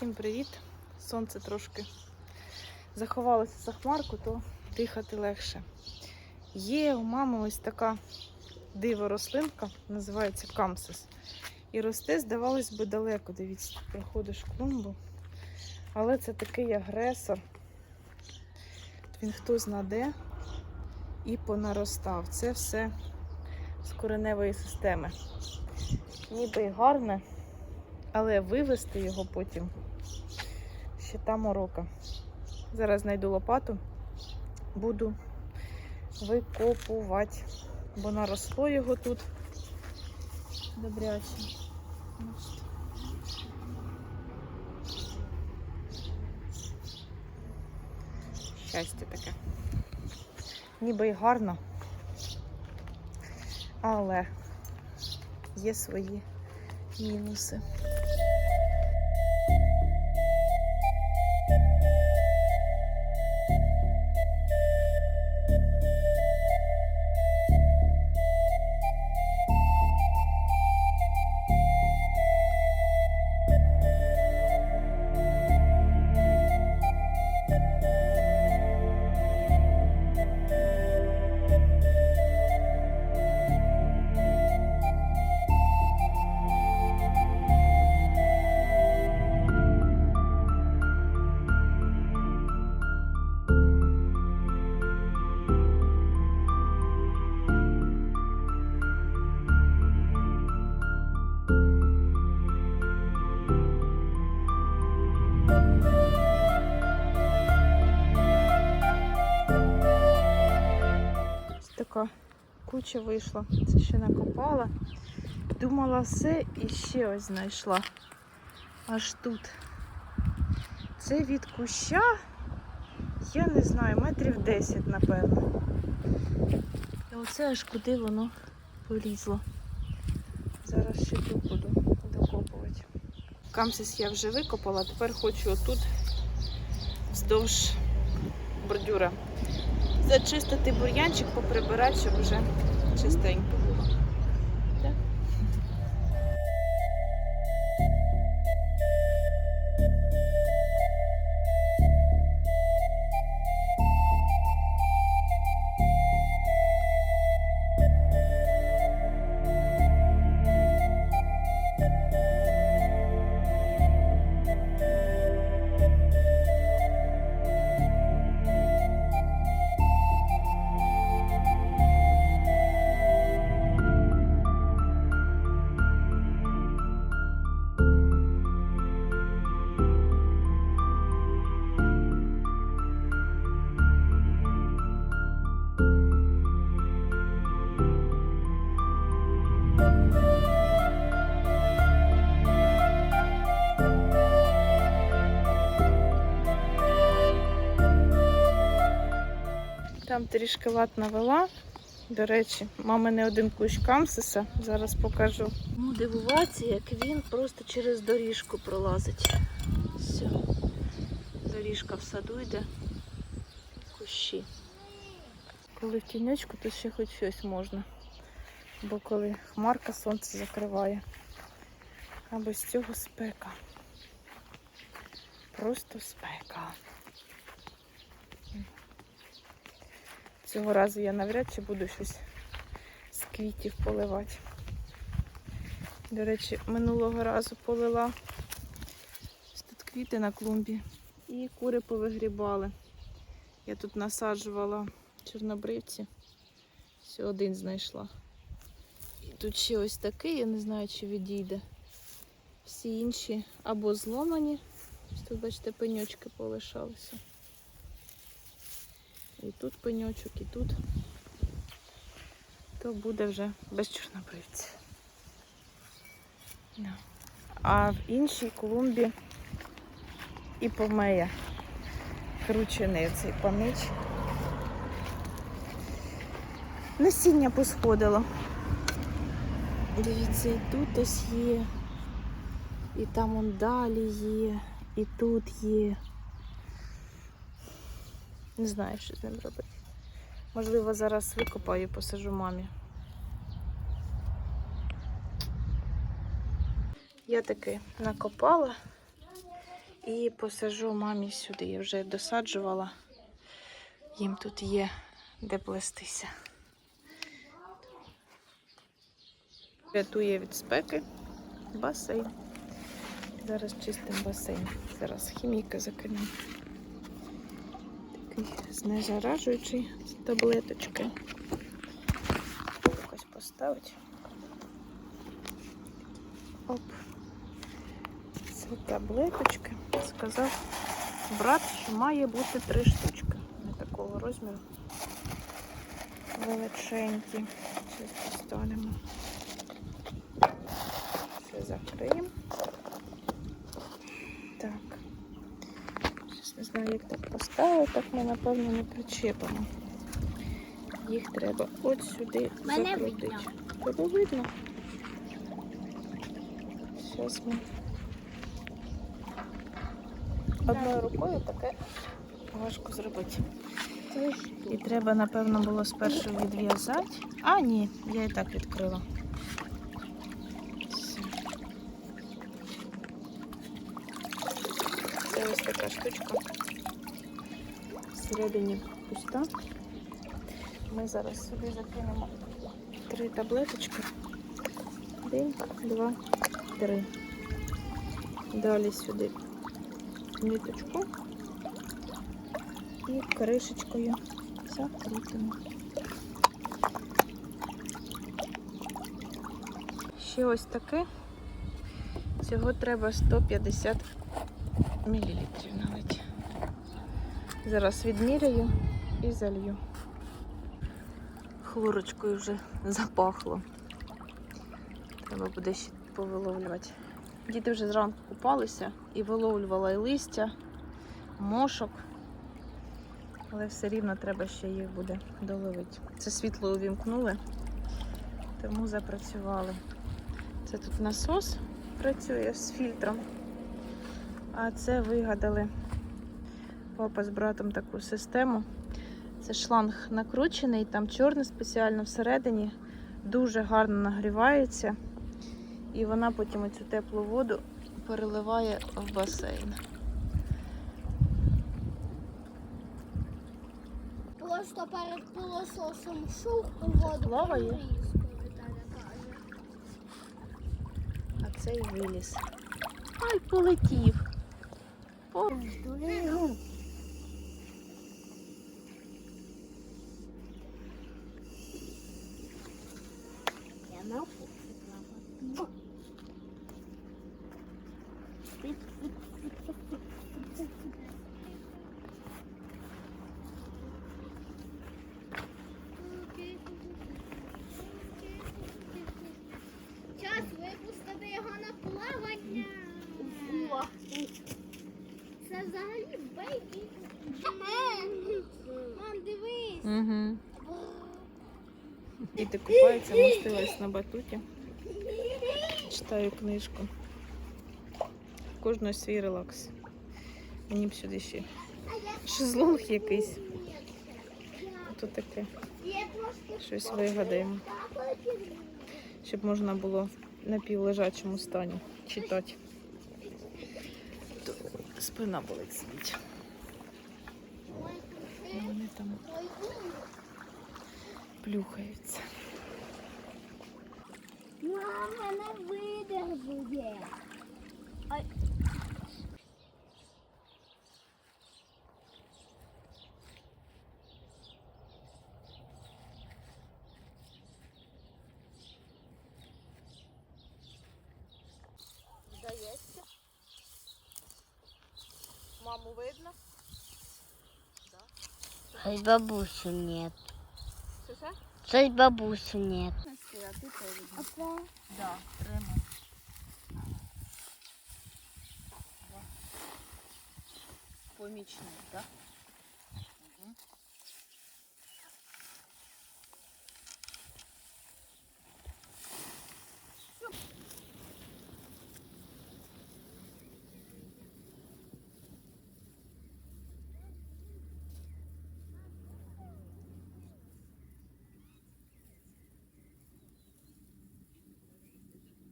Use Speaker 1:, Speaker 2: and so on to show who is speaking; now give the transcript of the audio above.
Speaker 1: Всім привіт! Сонце трошки заховалося за хмарку, то дихати легше. Є у мами ось така диво рослинка, називається камсис. І росте, здавалось би, далеко. Дивіться, проходиш клумбу. Але це такий агресор. Він хто знаде і понаростав. Це все з кореневої системи. Ніби й гарне, але вивести його потім ще та морока. Зараз знайду лопату, буду викопувати, бо наросло його тут добряче. Щастя таке. Ніби й гарно, але є свої мінуси. Така куча вийшла. Це ще накопала. Думала все і ще ось знайшла. Аж тут. Це від куща, я не знаю, метрів 10, напевно. І оце аж куди воно полізло. Зараз ще тут буду докопувати. Камсис я вже викопала, тепер хочу отут вздовж бордюра зачистити бур'янчик, поприбирати, щоб вже чистенько Там трішки лад навела. До речі, мами не один кущ камсиса. Зараз покажу. Ну, дивуватися, як він просто через доріжку пролазить. Все. Доріжка в саду йде. Кущі. Коли в тіньочку, то ще хоч щось можна. Бо коли хмарка сонце закриває. А без цього спека. Просто спека. Цього разу я навряд чи буду щось з квітів поливати. До речі, минулого разу полила тут квіти на клумбі і кури повигрібали. Я тут насаджувала чорнобривці. Все один знайшла. І тут ще ось такий, я не знаю, чи відійде. Всі інші або зломані. Тут, бачите, пеньочки полишалися. І тут пеньочок, і тут. То буде вже без чорнобривців. А в іншій клумбі і помея. Кручений цей панич. Насіння посходило. Дивіться, і тут ось є, і там он далі є, і тут є. Не знаю, що з ним робити. Можливо, зараз викопаю і посажу мамі. Я таки накопала І посажу мамі сюди. Я вже досаджувала. Їм тут є де плестися. Рятує від спеки басейн. Зараз чистим басейн. Зараз хімійка закинемо. Такий знезаражуючий таблеточки. Якось поставить. Оп. Це таблеточки. Сказав брат, що має бути три штучки. Не такого розміру. Величенькі. Щось поставимо. Все закриємо. Так. Щось не знаю, як так поставити, так ми, напевно, не причепимо. Їх треба от сюди
Speaker 2: Мене
Speaker 1: закрутити.
Speaker 2: видно.
Speaker 1: Тебе видно? Зараз ми одною рукою таке важко зробити. І треба, напевно, було спершу відв'язати. А, ні, я і так відкрила. Все. Це ось така штучка. Всередині пуста. Ми зараз сюди закинемо три таблеточки. Один, два, три. Далі сюди ниточку і кришечкою закрутимо. Ще ось таке. Цього треба 150 мл налити. Зараз відміряю і залью. Хлорочкою вже запахло. Треба буде ще повиловлювати. Діти вже зранку купалися і виловлювала і листя, мошок. Але все рівно треба ще їх буде доловити. Це світло увімкнули, тому запрацювали. Це тут насос працює з фільтром. А це вигадали папа з братом таку систему. Це шланг накручений, там чорний спеціально всередині, дуже гарно нагрівається. І вона потім цю теплу воду переливає в басейн.
Speaker 2: Просто перед пилососом шух у воду.
Speaker 1: Плаває? А цей виліз. Ай, полетів. По... Діти купаються, мостилась на батуті. Читаю книжку. Кожного свій релакс. Мені б сюди ще шезлонг якийсь. Тут таке щось вигадаємо, щоб можна було в напівлежачому стані читати. То спина болить сидіть. Вони там плюхаються.
Speaker 2: Мама не видержує. Ай.
Speaker 1: Здається. Маму видно?
Speaker 2: Ай, бабусі нет.
Speaker 1: Що це?
Speaker 2: Цей бабусі нет.
Speaker 1: А ти видно.
Speaker 2: Опа.
Speaker 1: Да, прямо. Помічник, так?